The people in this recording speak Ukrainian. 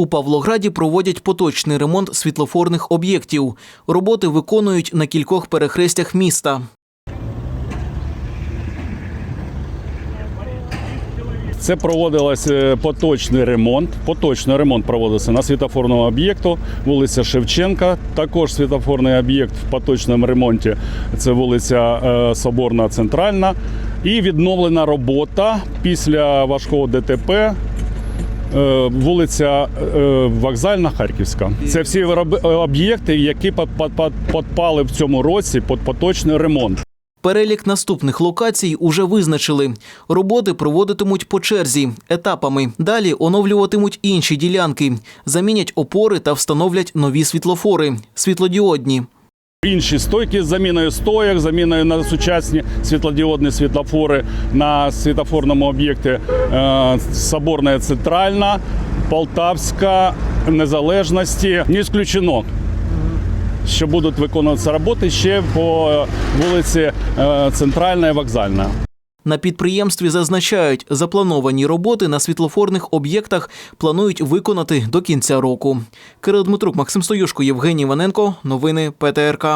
У Павлограді проводять поточний ремонт світлофорних об'єктів. Роботи виконують на кількох перехрестях міста. Це проводилось поточний ремонт. Поточний ремонт проводився на світофорному об'єкту, вулиця Шевченка. Також світофорний об'єкт в поточному ремонті. Це вулиця е, Соборна Центральна. І відновлена робота після важкого ДТП. Е, Вулиця е, Вокзальна Харківська. Це всі вироби- об'єкти, які підпали в цьому році під поточний ремонт. Перелік наступних локацій уже визначили. Роботи проводитимуть по черзі, етапами. Далі оновлюватимуть інші ділянки, замінять опори та встановлять нові світлофори світлодіодні. Інші стойки з заміною стояк, заміною на сучасні світлодіодні світлофори на світлофорному об'єкті е, Соборна Центральна, Полтавська Незалежності. Не исключено, що будуть виконуватися роботи ще по вулиці е, Центральна і Вокзальна. На підприємстві зазначають, заплановані роботи на світлофорних об'єктах планують виконати до кінця року. Кирил Дмитрук, Максим Стоюшко, Євгеній Іваненко. Новини ПТРК.